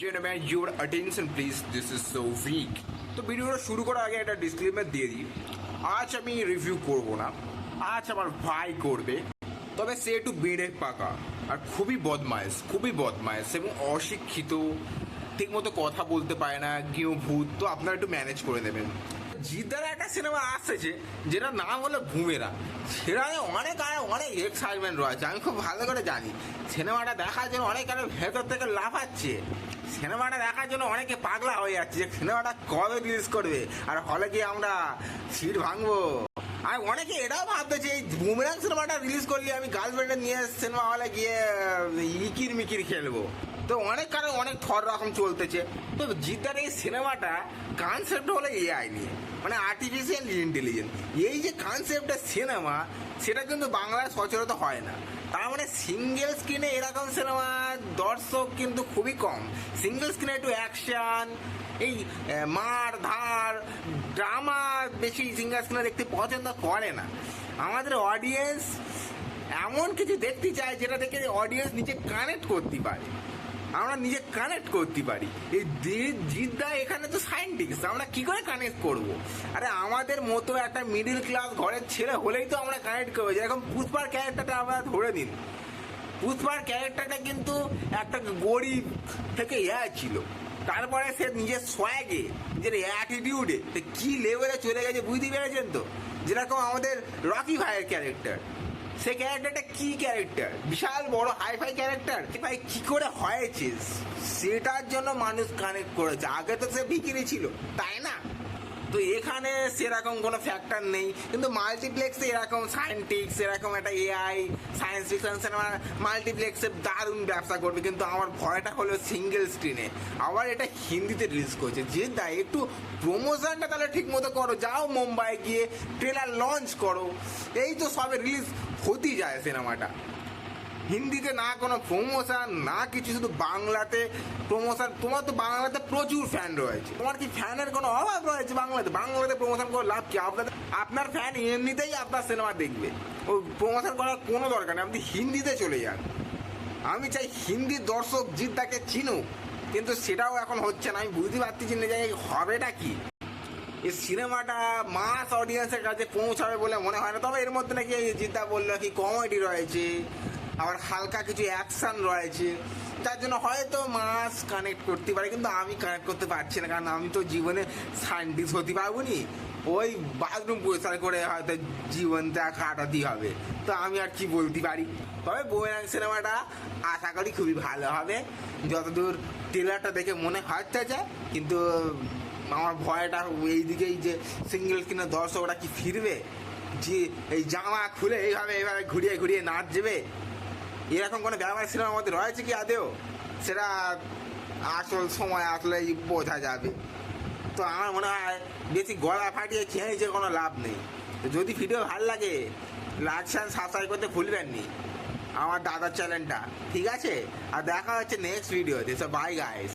Gentlemen, your attention please this is so week তো ভিডিওটা শুরু করার আগে একটা ডিসক্লেমার দিয়ে দিই আজ আমি রিভিউ করব না আজ আমার ভাই করবে তবে সে একটু বেড়ে পাকা আর খুবই বদমায়েস খুবই বদমায়েস এবং অশিক্ষিত ঠিকমতো কথা বলতে পারে না কেউ ভূত তো আপনারা একটু ম্যানেজ করে নেবেন জিদ্দার একটা সিনেমা আসছে যেটা নাম হলো ঘুমেরা। সেটা অনেক আর অনেক এক্সাইটমেন্ট রয়েছে, আমি খুব ভালো করে জানি। সিনেমাটা দেখার জন্য অনেক আর ভেতর থেকে লাফাচ্ছে। সিনেমাটা দেখার জন্য অনেকে পাগলা হয়ে যাচ্ছে যে সিনেমাটা কবে রিলিজ করবে? আর হলে গিয়ে আমরা সিট ভাঙবো? আর অনেকে এটাও ভাবতেছে, এই বুমরাং সিনেমাটা রিলিজ করলে আমি গার্লফ্রেন্ডে নিয়ে সিনেমা হলে গিয়ে ইকির মিকির খেলব। তো অনেক কারণ অনেক থর রকম চলতেছে। তো জিদ্দার এই সিনেমাটা কনসেপ্ট হলো এআই নিয়ে মানে আর্টিফিশিয়াল ইন্টেলিজেন্স এই যে কনসেপ্টটা সিনেমা, সেটা কিন্তু বাংলায় সচরাচর হয় না। তার মানে সিঙ্গেল স্ক্রিনে এরকম সিনেমা দর্শক কিন্তু খুবই কম। সিঙ্গেল স্ক্রিনে একটু অ্যাকশন এই মার, ধার ড্রামা বেশি সিঙ্গেল স্ক্রিনে দেখতে পছন্দ করে না। আমাদের অডিয়েন্স এমন কিছু দেখতে চায় যেটা দেখে অডিয়েন্স নিজে কানেক্ট করতে পারে। আমরা নিজে কানেক্ট করতে পারি। এই জিদ্দা এখানে তো সায়েন্টিস্ট আমরা কি করে কানেক্ট করব? আরে আমাদের মতো একটা মিডিল ক্লাস ঘরের ছেলে হলেই তো আমরা কানেক্ট করব। যেরকম পুষ্পার ক্যারেক্টারটা আমরা ধরে নিন। পুষ্পার ক্যারেক্টারটা কিন্তু একটা গরিব থেকে ইয়া ছিল। তারপরে সে নিজের সোয়াগে নিজের অ্যাটিটিউডে কি লেভেলে চলে গেছে বুঝতে পেরেছেন তো? যেরকম আমাদের রকি ভাইয়ের ক্যারেক্টার সে ক্যারেক্টারটা কি ক্যারেক্টার বিশাল বড় হাইফাই ক্যারেক্টার ভাই, কি করে হয়েছিস সেটার জন্য মানুষ কানেক্ট করেছে। আগে তো সে বিক্রি ছিল, তাই না? তো এখানে সেরকম কোনো ফ্যাক্টর নেই। কিন্তু মাল্টিপ্লেক্সে এরকম সায়েন্টিক্স এরকম একটা এআই সায়েন্স ফিকশন সিনেমা মাল্টিপ্লেক্সে দারুণ ব্যবসা করবে। কিন্তু আমার ভয়টা হলো সিঙ্গেল স্ক্রিনে আবার এটা হিন্দিতে রিলিজ করছে। যে তাই একটু প্রমোশনটা তাহলে ঠিক মতো করো। যাও মুম্বাই গিয়ে ট্রেলার লঞ্চ করো। এই তো সবে রিলিজ হতেই যায় সিনেমাটা হিন্দিতে না কোনো প্রমোশন না কিছু, শুধু বাংলাতে প্রমোশন তোমার তো বাংলাতে প্রচুর ফ্যান রয়েছে। তোমার কি ফ্যানের কোনো অভাব রয়েছে বাংলাতে? বাংলাতে প্রমোশন করে লাভ কি? আপনাদের, আপনার ফ্যান এমনিতেই আপনার সিনেমা দেখবে। ও প্রমোশন করার কোনো দরকার নেই। আপনি হিন্দিতে চলে যান। আমি চাই হিন্দি দর্শক জিদ্দাকে চিনুক। কিন্তু সেটাও এখন হচ্ছে না। আমি বুঝতে পারতেছি না যে হবেটা কি। এই সিনেমাটা মাস অডিয়েন্সের কাছে পৌঁছাবে বলে মনে হয় না। তবে এর মধ্যে নাকি জিদ্দা বলল কি কমেডি রয়েছে। আবার হালকা কিছু অ্যাকশন রয়েছে। যার জন্য হয়তো মাস কানেক্ট করতে পারে, কিন্তু আমি কানেক্ট করতে পারছি না, কারণ আমি তো জীবনে সায়েন্টিস্ট হতে পারব নি ওই বাথরুম পরিষ্কার করে হয়তো জীবনটা কাটাতেই হবে। তো আমি আর কি বলতে পারি? তবে বইরাং সিনেমাটা আশা করি খুবই ভালো হবে। যতদূর ট্রেলারটা দেখে মনে হচ্ছে যে কিন্তু আমার ভয়টা এই দিকেই যে সিঙ্গেল স্ক্রিনে দর্শকরা কি ফিরবে? যে এই জামা খুলে এইভাবে এইভাবে ঘুরিয়ে ঘুরিয়ে নাচবে? এরকম কোনো ব্যাপার সিনেমার মধ্যে রয়েছে কি আদেও সেটা আসল সময় আসলেই বোঝা যাবে। তো আমার মনে হয় বেশি গলা ফাটিয়ে খেয়ে কোনো লাভ নেই। যদি ভিডিও ভালো লাগে লাকসান সাবস্ক্রাইব করতে ভুলবেন নি। আমার দাদার চ্যানেলটা ঠিক আছে? আর দেখা হচ্ছে নেক্সট ভিডিওতে সব বাই গাইস